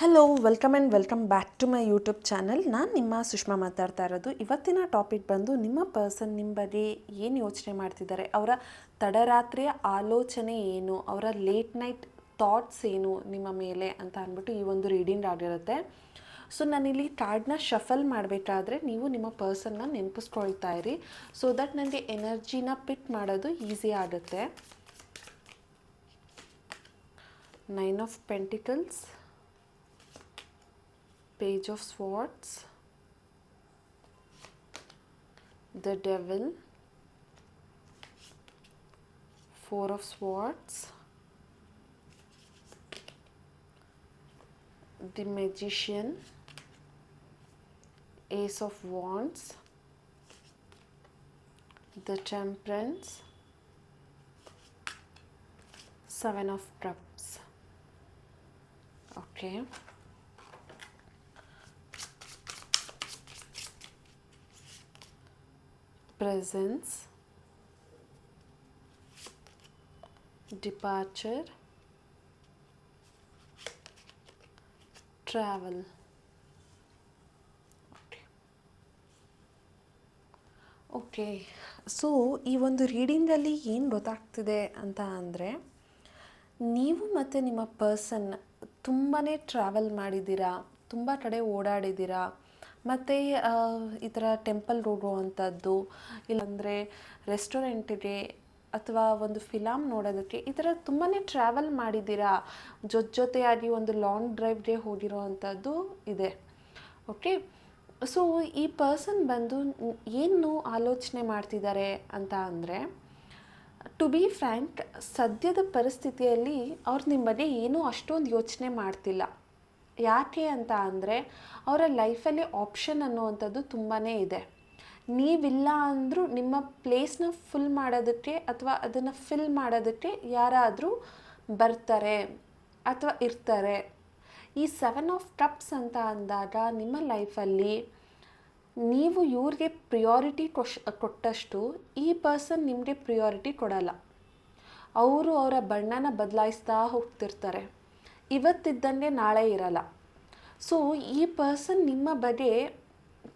Hello welcome and welcome back to my YouTube channel ನಾನು ನಿಮ್ಮ ಸುಷ್ಮಾ ಮಾತಾಡ್ತಾ ಇರೋದು. ಇವತ್ತಿನ ಟಾಪಿಕ್ ಬಂದು ನಿಮ್ಮ ಪರ್ಸನ್ ನಿಮ್ಮ ಬಗ್ಗೆ ಏನು ಯೋಚನೆ ಮಾಡ್ತಿದ್ದಾರೆ? ಅವರ ತಡರಾತ್ರಿಯ ಆಲೋಚನೆ ಏನು? ಅವರ ಲೇಟ್ ನೈಟ್ ಥಾಟ್ಸ್ ಏನು ನಿಮ್ಮ ಮೇಲೆ ಅಂತ ಅಂದ್ಬಿಟ್ಟು ಈ ಒಂದು ರೀಡಿಂಗ್ ಆಗಿರುತ್ತೆ. ಸೊ ನಾನಿಲ್ಲಿ ಕಾರ್ಡ್ನ ಶಫಲ್ ಮಾಡಬೇಕಾದ್ರೆ ನೀವು ನಿಮ್ಮ ಪರ್ಸನ್ನ ನೆನಪಿಸ್ಕೊಳ್ತಾ ಇರಿ. ಸೊ ದಟ್ ನನಗೆ ಎನರ್ಜಿನ ಪಿಟ್ ಮಾಡೋದು ಈಸಿ ಆಗುತ್ತೆ. Nine of pentacles Page of Swords, the Devil, Four of Swords, the Magician, Ace of Wands, the Temperance, Seven of Cups. Okay. Presence, departure, travel. Okay so ಈ ಒಂದು ರೀಡಿಂಗಲ್ಲಿ ಏನು ಗೊತ್ತಾಗ್ತಿದೆ ಅಂತ ಅಂದರೆ ನೀವು ಮತ್ತು ನಿಮ್ಮ ಪರ್ಸನ್ ತುಂಬಾ ಟ್ರಾವೆಲ್ ಮಾಡಿದ್ದೀರಾ ತುಂಬ ಕಡೆ ಓಡಾಡಿದ್ದೀರಾ ಮತ್ತು ಈ ಥರ ಟೆಂಪಲ್ ಹೋಗುವಂಥದ್ದು ಇಲ್ಲಾಂದರೆ ರೆಸ್ಟೋರೆಂಟಿಗೆ ಅಥವಾ ಒಂದು ಫಿಲಮ್ ನೋಡೋದಕ್ಕೆ ಈ ಥರ ತುಂಬಾ ಟ್ರಾವೆಲ್ ಮಾಡಿದ್ದೀರಾ? ಜೊತೆ ಜೊತೆಯಾಗಿ ಒಂದು ಲಾಂಗ್ ಡ್ರೈವ್ಗೆ ಹೋಗಿರೋ ಅಂಥದ್ದು ಇದೆ. ಓಕೆ ಸೊ ಈ ಪರ್ಸನ್ ಬಂದು ಏನು ಆಲೋಚನೆ ಮಾಡ್ತಿದ್ದಾರೆ ಅಂತ ಅಂದರೆ ಟು ಬಿ ಫ್ರ್ಯಾಂಕ್ ಸದ್ಯದ ಪರಿಸ್ಥಿತಿಯಲ್ಲಿ ಅವ್ರು ನಿಮ್ಮ ಬಗ್ಗೆ ಏನೂ ಅಷ್ಟೊಂದು ಯೋಚನೆ ಮಾಡ್ತಿಲ್ಲ. ಯಾಕೆ ಅಂತ ಅಂದರೆ ಅವರ ಲೈಫಲ್ಲಿ ಆಪ್ಷನ್ ಅನ್ನುವಂಥದ್ದು ತುಂಬಾ ಇದೆ. ನೀವಿಲ್ಲ ಅಂದರೂ ನಿಮ್ಮ ಪ್ಲೇಸ್ನ ಫುಲ್ ಮಾಡೋದಕ್ಕೆ ಅಥವಾ ಅದನ್ನು ಫಿಲ್ ಮಾಡೋದಕ್ಕೆ ಯಾರಾದರೂ ಬರ್ತಾರೆ ಅಥವಾ ಇರ್ತಾರೆ. ಈ ಸೆವೆನ್ ಆಫ್ ಕಪ್ಸ್ ಅಂತ ಅಂದಾಗ ನಿಮ್ಮ ಲೈಫಲ್ಲಿ ನೀವು ಇವ್ರಿಗೆ ಪ್ರಿಯಾರಿಟಿ ಕೊಶ್ ಕೊಟ್ಟಷ್ಟು ಈ ಪರ್ಸನ್ ನಿಮಗೆ ಪ್ರಿಯಾರಿಟಿ ಕೊಡಲ್ಲ. ಅವರು ಅವರ ಬಣ್ಣನ ಬದಲಾಯಿಸ್ತಾ ಹೋಗ್ತಿರ್ತಾರೆ. ಇವತ್ತಿದ್ದಂಗೆ ನಾಳೆ ಇರಲ್ಲ. ಸೊ ಈ ಪರ್ಸನ್ ನಿಮ್ಮ ಬಗ್ಗೆ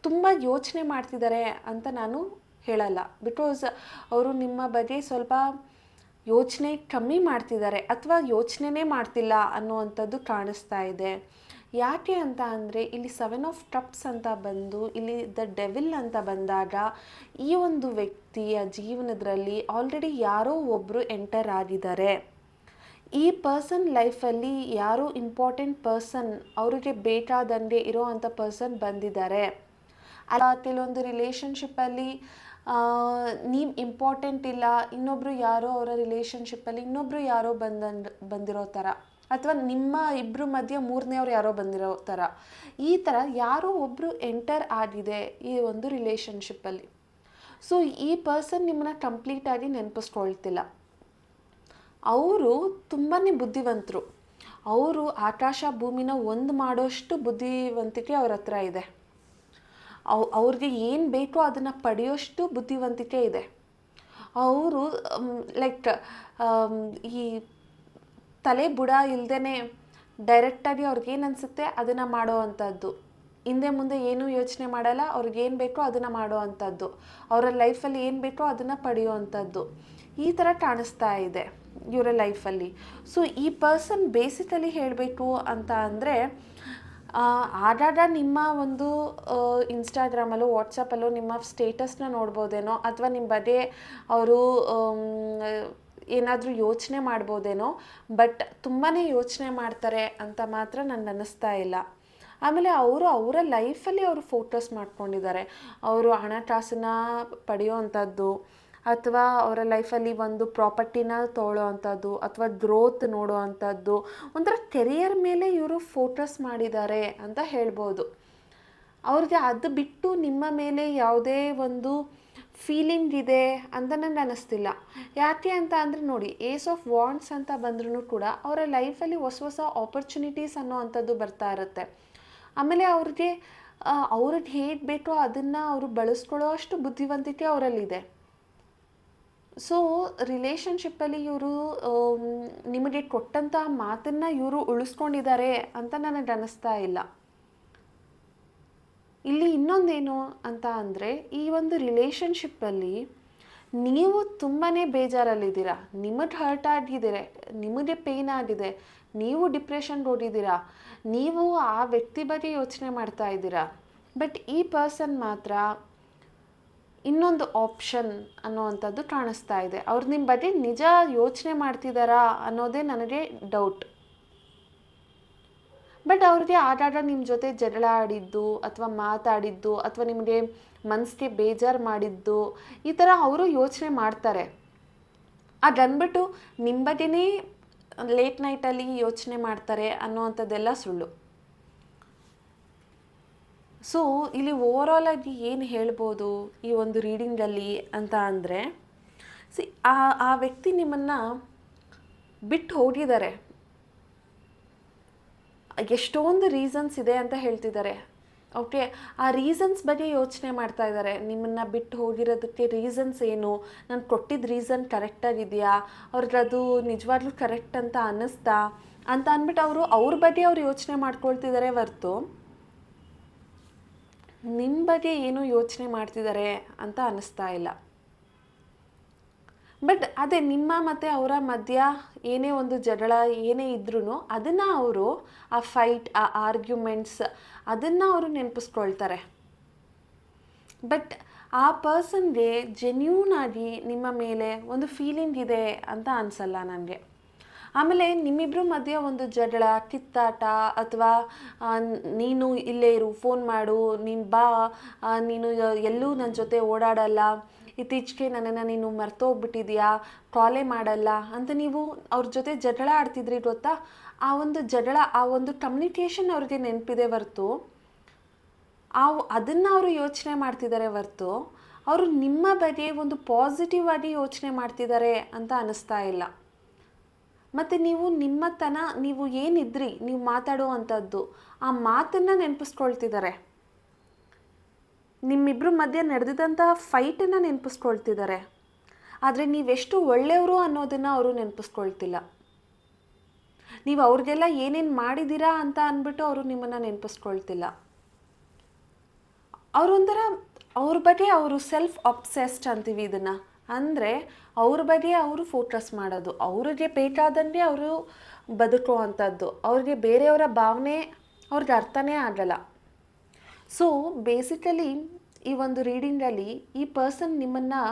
ತುಂಬ ಯೋಚನೆ ಮಾಡ್ತಿದ್ದಾರೆ ಅಂತ ನಾನು ಹೇಳಲ್ಲ. ಬಿಕಾಸ್ ಅವರು ನಿಮ್ಮ ಬಗ್ಗೆ ಸ್ವಲ್ಪ ಯೋಚನೆ ಕಮ್ಮಿ ಮಾಡ್ತಿದ್ದಾರೆ ಅಥವಾ ಯೋಚನೆನೇ ಮಾಡ್ತಿಲ್ಲ ಅನ್ನುವಂಥದ್ದು ಕಾಣಿಸ್ತಾ ಇದೆ. ಯಾಕೆ ಅಂತ ಅಂದರೆ, ಇಲ್ಲಿ ಸೆವೆನ್ ಆಫ್ ಕಪ್ಸ್ ಅಂತ ಬಂದು, ಇಲ್ಲಿ ದ ಡೆವಿಲ್ ಅಂತ ಬಂದಾಗ, ಈ ಒಂದು ವ್ಯಕ್ತಿಯ ಜೀವನದಲ್ಲಿ ಆಲ್ರೆಡಿ ಯಾರೋ ಒಬ್ಬರು ಎಂಟರ್ ಆಗಿದ್ದಾರೆ. ಈ ಪರ್ಸನ್ ಲೈಫಲ್ಲಿ ಯಾರು ಇಂಪಾರ್ಟೆಂಟ್ ಪರ್ಸನ್ ಅವರಿಗೆ ಬೇಕಾದಂಗೆ ಇರೋ ಅಂಥ ಪರ್ಸನ್ ಬಂದಿದ್ದಾರೆ. ಅಲ್ಲ, ಕೆಲವೊಂದು ರಿಲೇಷನ್ಶಿಪ್ಪಲ್ಲಿ ನೀವು ಇಂಪಾರ್ಟೆಂಟ್ ಇಲ್ಲ ಇನ್ನೊಬ್ಬರು ಯಾರೋ ಅವರ ರಿಲೇಷನ್ಶಿಪ್ಪಲ್ಲಿ ಇನ್ನೊಬ್ಬರು ಯಾರೋ ಬಂದಂಡ್ ಬಂದಿರೋ ಥರ ಅಥವಾ ನಿಮ್ಮ ಇಬ್ಬರು ಮಧ್ಯೆ ಮೂರನೇವ್ರು ಯಾರೋ ಬಂದಿರೋ ಥರ ಈ ಥರ ಯಾರೋ ಒಬ್ಬರು ಎಂಟರ್ ಆಗಿದೆ ಈ ಒಂದು ರಿಲೇಷನ್ಶಿಪ್ಪಲ್ಲಿ ಸೊ ಈ ಪರ್ಸನ್ ನಿಮ್ಮನ್ನ ಕಂಪ್ಲೀಟಾಗಿ ನೆನಪಿಸ್ಕೊಳ್ತಿಲ್ಲ. ಅವರು ತುಂಬಾ ಬುದ್ಧಿವಂತರು. ಅವರು ಆಕಾಶ ಭೂಮಿನ ಒಂದು ಮಾಡೋಷ್ಟು ಬುದ್ಧಿವಂತಿಕೆ ಅವ್ರ ಹತ್ರ ಇದೆ. ಅವ್, ಅವ್ರಿಗೆ ಏನು ಬೇಕೋ ಅದನ್ನು ಪಡೆಯೋಷ್ಟು ಬುದ್ಧಿವಂತಿಕೆ ಇದೆ. ಅವರು ಲೈಕ್ ಈ ತಲೆ ಬುಡ ಇಲ್ಲದೇ ಡೈರೆಕ್ಟಾಗಿ ಅವ್ರಿಗೇನು ಅನಿಸುತ್ತೆ ಅದನ್ನು ಮಾಡೋ ಅಂಥದ್ದು ಹಿಂದೆ ಮುಂದೆ ಏನೂ ಯೋಚನೆ ಮಾಡಲ್ಲ ಅವ್ರಿಗೇನು ಬೇಕೋ ಅದನ್ನು ಮಾಡೋ ಅಂಥದ್ದು ಅವರ ಲೈಫಲ್ಲಿ ಏನು ಬೇಕೋ ಅದನ್ನು ಪಡೆಯೋ ಅಂಥದ್ದು ಈ ಥರ ಕಾಣಿಸ್ತಾ ಇದೆ. ಇವರ ಲೈಫಲ್ಲಿ ಸೊ ಈ ಪರ್ಸನ್ ಬೇಸಿಕಲಿ ಹೇಳಬೇಕು ಅಂತ ಅಂದರೆ ಆಗಾಗ ನಿಮ್ಮ ಒಂದು ಇನ್ಸ್ಟಾಗ್ರಾಮಲ್ಲೋ ವಾಟ್ಸಪ್ಪಲ್ಲೋ ನಿಮ್ಮ ಸ್ಟೇಟಸ್ನ ನೋಡ್ಬೋದೇನೋ, ಅಥವಾ ನಿಮ್ಮ ಬಗ್ಗೆ ಅವರು ಏನಾದರೂ ಯೋಚನೆ ಮಾಡ್ಬೋದೇನೋ ಬಟ್ ತುಂಬಾ ಯೋಚನೆ ಮಾಡ್ತಾರೆ ಅಂತ ಮಾತ್ರ ನನಗೆ ಅನ್ನಿಸ್ತಾ ಇಲ್ಲ. ಆಮೇಲೆ ಅವರು ಅವರ ಲೈಫಲ್ಲಿ ಅವರು ಫೋಕಸ್ ಮಾಡ್ಕೊಂಡಿದ್ದಾರೆ. ಅವರು ಹಣಕಾಸನ್ನ ಪಡೆಯೋ ಅಂಥದ್ದು ಅಥವಾ ಅವರ ಲೈಫಲ್ಲಿ ಒಂದು ಪ್ರಾಪರ್ಟಿನ ತೊಗೊಳ್ಳೋ ಅಂಥದ್ದು ಅಥವಾ ಗ್ರೋತ್ ನೋಡೋ ಅಂಥದ್ದು ಒಂಥರ ಕೆರಿಯರ್ ಮೇಲೆ ಇವರು ಫೋಕಸ್ ಮಾಡಿದ್ದಾರೆ ಅಂತ ಹೇಳ್ಬೋದು. ಅವ್ರಿಗೆ ಅದು ಬಿಟ್ಟು ನಿಮ್ಮ ಮೇಲೆ ಯಾವುದೇ ಒಂದು ಫೀಲಿಂಗ್ ಇದೆ ಅಂತ ನನಗೆ ಅನ್ನಿಸ್ತಿಲ್ಲ ಯಾಕೆ ಅಂತ ಅಂದರೆ ನೋಡಿ, ಏಸ್ ಆಫ್ ವಾಂಡ್ಸ್ ಅಂತ ಬಂದ್ರೂ ಕೂಡ ಅವರ ಲೈಫಲ್ಲಿ ಹೊಸ ಹೊಸ ಆಪರ್ಚುನಿಟೀಸ್ ಅನ್ನೋ ಅಂಥದ್ದು ಬರ್ತಾ ಇರುತ್ತೆ. ಆಮೇಲೆ ಅವ್ರಿಗೆ ಅವ್ರಿಗೆ ಹೇಗೆ ಬೇಕೋ ಅದನ್ನು ಅವರು ಬಳಸ್ಕೊಳ್ಳೋ ಅಷ್ಟು ಬುದ್ಧಿವಂತಿಕೆ ಅವರಲ್ಲಿದೆ. ಸೊ ರಿಲೇಷನ್ಶಿಪ್ಪಲ್ಲಿ ಇವರು ನಿಮಗೆ ಕೊಟ್ಟಂಥ ಮಾತನ್ನು ಇವರು ಉಳಿಸ್ಕೊಂಡಿದ್ದಾರೆ ಅಂತ ನನಗೆ ಅನ್ನಿಸ್ತಾ ಇಲ್ಲ. ಇಲ್ಲಿ ಇನ್ನೊಂದೇನು ಅಂತ ಅಂದರೆ, ಈ ಒಂದು ರಿಲೇಷನ್ಶಿಪ್ಪಲ್ಲಿ ನೀವು ತುಂಬಾ ಬೇಜಾರಲ್ಲಿದ್ದೀರಾ. ನಿಮಗೆ ಹರ್ಟ್ ಆಗಿದ್ದೀರಿ ನಿಮಗೆ ಪೇಯ್ನ್ ಆಗಿದೆ, ನೀವು ಡಿಪ್ರೆಷನ್ ಓಡಿದ್ದೀರಾ ನೀವು ಆ ವ್ಯಕ್ತಿ ಬಗ್ಗೆ ಯೋಚನೆ ಮಾಡ್ತಾ ಇದ್ದೀರಾ. ಬಟ್ ಈ ಪರ್ಸನ್ ಮಾತ್ರ ಇನ್ನೊಂದು ಆಪ್ಷನ್ ಅನ್ನೋವಂಥದ್ದು ಕಾಣಿಸ್ತಾ ಇದೆ. ಅವ್ರು ನಿಮ್ಮ ಬಗ್ಗೆ ನಿಜ ಯೋಚನೆ ಮಾಡ್ತಿದ್ದಾರಾ ಅನ್ನೋದೇ ನನಗೆ ಡೌಟ್ ಬಟ್ ಅವ್ರಿಗೆ ಆಗಾಗ ನಿಮ್ಮ ಜೊತೆ ಜಗಳ ಆಡಿದ್ದು ಅಥವಾ ಮಾತಾಡಿದ್ದು ಅಥವಾ ನಿಮಗೆ ಮನಸ್ಸಿಗೆ ಬೇಜಾರು ಮಾಡಿದ್ದು ಈ ಥರ ಅವರು ಯೋಚನೆ ಮಾಡ್ತಾರೆ. ಅದಂದ್ಬಿಟ್ಟು ನಿಮ್ಮ ಬಗ್ಗೆನೇ ಲೇಟ್ ನೈಟಲ್ಲಿ ಯೋಚನೆ ಮಾಡ್ತಾರೆ ಅನ್ನೋವಂಥದ್ದೆಲ್ಲ ಸುಳ್ಳು. ಸೊ ಇಲ್ಲಿ ಓವರಾಲ್ ಆಗಿ ಏನು ಹೇಳ್ಬೋದು ಈ ಒಂದು ರೀಡಿಂಗಲ್ಲಿ ಅಂತ ಅಂದರೆ ಸಿ ಆ ಆ ವ್ಯಕ್ತಿ ನಿಮ್ಮನ್ನು ಬಿಟ್ಟು ಹೋಗಿದ್ದಾರೆ. ಎಷ್ಟೊಂದು ರೀಸನ್ಸ್ ಇದೆ ಅಂತ ಹೇಳ್ತಿದ್ದಾರೆ. ಓಕೆ ಆ ರೀಸನ್ಸ್ ಬಗ್ಗೆ ಯೋಚನೆ ಮಾಡ್ತಾ ಇದ್ದಾರೆ. ನಿಮ್ಮನ್ನು ಬಿಟ್ಟು ಹೋಗಿರೋದಕ್ಕೆ ರೀಸನ್ಸ್ ಏನು? ನಾನು ಕೊಟ್ಟಿದ್ದ ರೀಸನ್ ಕರೆಕ್ಟಾಗಿದೆಯಾ ಅವ್ರಿಗೆ ಅದು ನಿಜವಾಗ್ಲೂ ಕರೆಕ್ಟ್ ಅಂತ ಅನ್ನಿಸ್ತಾ? ಅಂತ ಅಂದ್ಬಿಟ್ಟು ಅವರು ಅವ್ರ ಬಗ್ಗೆ ಅವ್ರು ಯೋಚನೆ ಮಾಡ್ಕೊಳ್ತಿದ್ದಾರೆ ಹೊರ್ತು. ನಿಮ್ಮ ಬಗ್ಗೆ ಏನೂ ಯೋಚನೆ ಮಾಡ್ತಿದ್ದಾರೆ ಅಂತ ಅನ್ನಿಸ್ತಾ ಇಲ್ಲ. ಬಟ್ ಅದೇ ನಿಮ್ಮ ಮತ್ತು ಅವರ ಮಧ್ಯ ಏನೇ ಒಂದು ಜಗಳ ಏನೇ ಇದ್ರೂ ಅದನ್ನು ಅವರು ಆ ಫೈಟ್ ಆ ಆರ್ಗ್ಯುಮೆಂಟ್ಸ್ ಅದನ್ನು ಅವರು ನೆನಪಿಸ್ಕೊಳ್ತಾರೆ. ಬಟ್ ಆ ಪರ್ಸನ್ಗೆ ಜೆನ್ಯೂನ್ ಆಗಿ ನಿಮ್ಮ ಮೇಲೆ ಒಂದು ಫೀಲಿಂಗ್ ಇದೆ ಅಂತ ಅನಿಸಲ್ಲ ನನಗೆ. ಆಮೇಲೆ ನಿಮ್ಮಿಬ್ಬರ ಮಧ್ಯೆ ಒಂದು ಜಗಳ, ಕಿತ್ತಾಟ ಅಥವಾ ನೀನು ಇಲ್ಲೇ ಇರು ಫೋನ್ ಮಾಡು, ನೀನು ಬಾ ನೀನು ಎಲ್ಲೂ ನನ್ನ ಜೊತೆ ಓಡಾಡಲ್ಲ, ಇತ್ತೀಚೆಗೆ ನನ್ನನ್ನು ನೀನು ಮರ್ತೋಗ್ಬಿಟ್ಟಿದ್ಯಾ ಕಾಲೇ ಮಾಡಲ್ಲ ಅಂತ ನೀವು ಅವ್ರ ಜೊತೆ ಜಗಳ ಆಡ್ತಿದ್ರಿ ಗೊತ್ತಾ? ಆ ಒಂದು ಜಗಳ, ಆ ಒಂದು ಕಮ್ಯುನಿಕೇಷನ್ ಅವ್ರಿಗೆ ನೆನಪಿದೆ ಹೊರ್ತು. ಆ ಅದನ್ನು ಅವರು ಯೋಚನೆ ಮಾಡ್ತಿದ್ದಾರೆ ಹೊರ್ತು. ಅವರು ನಿಮ್ಮ ಬಗ್ಗೆ ಒಂದು ಪಾಸಿಟಿವ್ ಆಗಿ ಯೋಚನೆ ಮಾಡ್ತಿದ್ದಾರೆ ಅಂತ ಅನ್ನಿಸ್ತಾ ಇಲ್ಲ. ಮತ್ತು ನೀವು ನಿಮ್ಮತನ, ನೀವು ಏನಿದ್ರಿ, ನೀವು ಮಾತಾಡುವಂಥದ್ದು, ಆ ಮಾತನ್ನು ನೆನಪಿಸ್ಕೊಳ್ತಿದ್ದಾರೆ. ನಿಮ್ಮಿಬ್ಬರ ಮಧ್ಯೆ ನಡೆದಿದ್ದಂಥ ಫೈಟನ್ನು ನೆನಪಿಸ್ಕೊಳ್ತಿದ್ದಾರೆ. ಆದರೆ ನೀವೆಷ್ಟು ಒಳ್ಳೆಯವರು ಅನ್ನೋದನ್ನು ಅವರು ನೆನಪಿಸ್ಕೊಳ್ತಿಲ್ಲ. ನೀವು ಅವ್ರಿಗೆಲ್ಲ ಏನೇನು ಮಾಡಿದ್ದೀರಾ ಅಂತ ಅಂದ್ಬಿಟ್ಟು ಅವರು ನಿಮ್ಮನ್ನು ನೆನಪಿಸ್ಕೊಳ್ತಿಲ್ಲ. ಅವರೊಂಥರ, ಅವ್ರ ಬಗ್ಗೆ ಅವರು ಸೆಲ್ಫ್ ಅಬ್ಸೆಸ್ಡ್ ಅಂತೀವಿ ಇದನ್ನು. ಅಂದರೆ ಅವ್ರ ಬಗ್ಗೆ ಅವರು ಫೋಕಸ್ ಮಾಡೋದು. ಅವ್ರಿಗೆ ಬೇಕಾದಂಗೆ ಅವರು ಬದುಕುವಂಥದ್ದು. ಅವ್ರಿಗೆ ಬೇರೆಯವರ ಭಾವನೆ ಅವ್ರಿಗೆ ಅರ್ಥನೇ ಆಗಲ್ಲ. ಸೊ ಬೇಸಿಕಲಿ ಈ ಒಂದು ರೀಡಿಂಗಲ್ಲಿ ಈ ಪರ್ಸನ್ ನಿಮ್ಮನ್ನು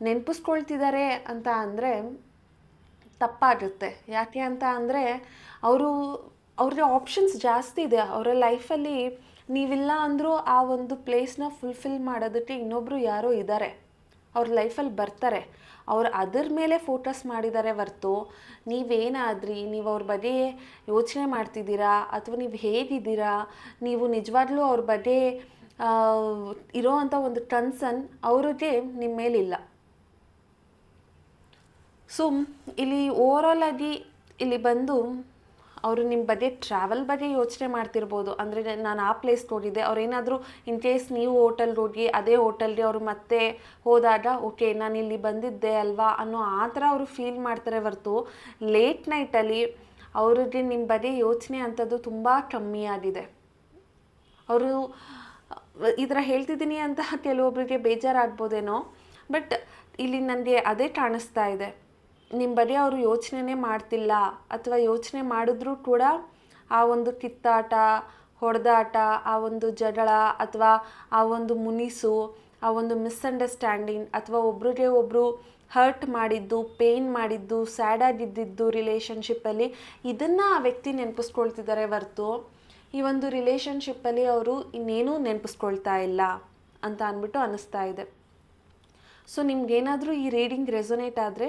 ನೆನಪಿಸ್ಕೊಳ್ತಿದ್ದಾರೆ ಅಂತ ಅಂದರೆ ತಪ್ಪಾಗುತ್ತೆ. ಯಾಕೆ ಅಂತ ಅಂದರೆ ಅವರು, ಅವ್ರಿಗೆ ಆಪ್ಷನ್ಸ್ ಜಾಸ್ತಿ ಇದೆ. ಅವರ ಲೈಫಲ್ಲಿ ನೀವಿಲ್ಲ ಅಂದರೂ ಆ ಒಂದು ಪ್ಲೇಸ್ನ ಫುಲ್ಫಿಲ್ ಮಾಡೋದಕ್ಕೆ ಇನ್ನೊಬ್ಬರು ಯಾರೋ ಇದ್ದಾರೆ. ಅವ್ರ ಲೈಫಲ್ಲಿ ಬರ್ತಾರೆ. ಅವ್ರು ಅದ್ರ ಮೇಲೆ ಫೋಕಸ್ ಮಾಡಿದ್ದಾರೆ ಹೊರ್ತು ನೀವೇನಾದ್ರಿ, ನೀವು ಅವ್ರ ಬಗ್ಗೆ ಯೋಚನೆ ಮಾಡ್ತಿದ್ದೀರಾ ಅಥವಾ ನೀವು ಹೇಗಿದ್ದೀರಾ? ನೀವು ನಿಜವಾಗ್ಲೂ ಅವ್ರ ಬಗ್ಗೆ ಇರೋ ಅಂಥ ಒಂದು ಕನ್ಸನ್ ಅವ್ರಿಗೆ ನಿಮ್ಮ ಮೇಲಿಲ್ಲ. ಸೊ ಇಲ್ಲಿ ಓವರಾಲ್ ಆಗಿ ಇಲ್ಲಿ ಬಂದು ಅವರು ನಿಮ್ಮ ಬಗ್ಗೆ ಟ್ರಾವೆಲ್ ಬಗ್ಗೆ ಯೋಚನೆ ಮಾಡ್ತಿರ್ಬೋದು. ಅಂದರೆ ನಾನು ಆ ಪ್ಲೇಸ್ಗೆ ಹೋಗಿದ್ದೆ ಅವ್ರೇನಾದರೂ ಇನ್ ಕೇಸ್ ನೀವು ಹೋಟೆಲ್ಗೆ ಹೋಗಿ ಅದೇ ಹೋಟೆಲ್ಗೆ ಅವರು ಮತ್ತೆ ಹೋದಾಗ ಓಕೆ ನಾನು ಇಲ್ಲಿ ಬಂದಿದ್ದೆ ಅಲ್ವಾ? ಅನ್ನೋ ಆ ಥರ ಅವರು ಫೀಲ್ ಮಾಡ್ತಾರೆ ಹೊರತು. ಲೇಟ್ ನೈಟಲ್ಲಿ ಅವ್ರಿಗೆ ನಿಮ್ಮ ಬಗ್ಗೆ ಯೋಚನೆ ಅಂಥದ್ದು ತುಂಬ ಕಮ್ಮಿ ಆಗಿದೆ. ಅವರು, ಈ ಥರ ಹೇಳ್ತಿದ್ದೀನಿ ಅಂತ ಕೆಲವೊಬ್ಬರಿಗೆ ಬೇಜಾರಾಗ್ಬೋದೇನೋ, ಬಟ್ ಇಲ್ಲಿ ನನಗೆ ಅದೇ ಕಾಣಿಸ್ತಾ ಇದೆ. ನಿಮ್ಮ ಬಗ್ಗೆ ಅವರು ಯೋಚನೆನೇ ಮಾಡ್ತಿಲ್ಲ ಅಥವಾ ಯೋಚನೆ ಮಾಡಿದ್ರೂ ಕೂಡ ಆ ಒಂದು ಕಿತ್ತಾಟ, ಹೊಡೆದಾಟ, ಆ ಒಂದು ಜಗಳ ಅಥವಾ ಆ ಒಂದು ಮುನಿಸು, ಆ ಒಂದು ಮಿಸ್ಅಂಡರ್ಸ್ಟ್ಯಾಂಡಿಂಗ್ ಅಥವಾ ಒಬ್ರಿಗೆ ಒಬ್ಬರು ಹರ್ಟ್ ಮಾಡಿದ್ದು ಪೇಯ್ನ್ ಮಾಡಿದ್ದು ಸ್ಯಾಡ್ ಆಗಿದ್ದಿದ್ದು ರಿಲೇಷನ್ಶಿಪ್ಪಲ್ಲಿ ಇದನ್ನು ಆ ವ್ಯಕ್ತಿ ನೆನಪಿಸ್ಕೊಳ್ತಿದ್ದಾರೆ ಹೊರ್ತು ಈ ಒಂದು ರಿಲೇಷನ್ಶಿಪ್ಪಲ್ಲಿ ಅವರು ಇನ್ನೇನೂ ನೆನಪಿಸ್ಕೊಳ್ತಾ ಇಲ್ಲ ಅಂತ ಅಂದ್ಬಿಟ್ಟು ಅನ್ನಿಸ್ತಾ ಇದೆ. ಸೊ ನಿಮ್ಗೇನಾದರೂ ಈ ರೀಡಿಂಗ್ ರೆಸೊನೇಟ್ ಆದರೆ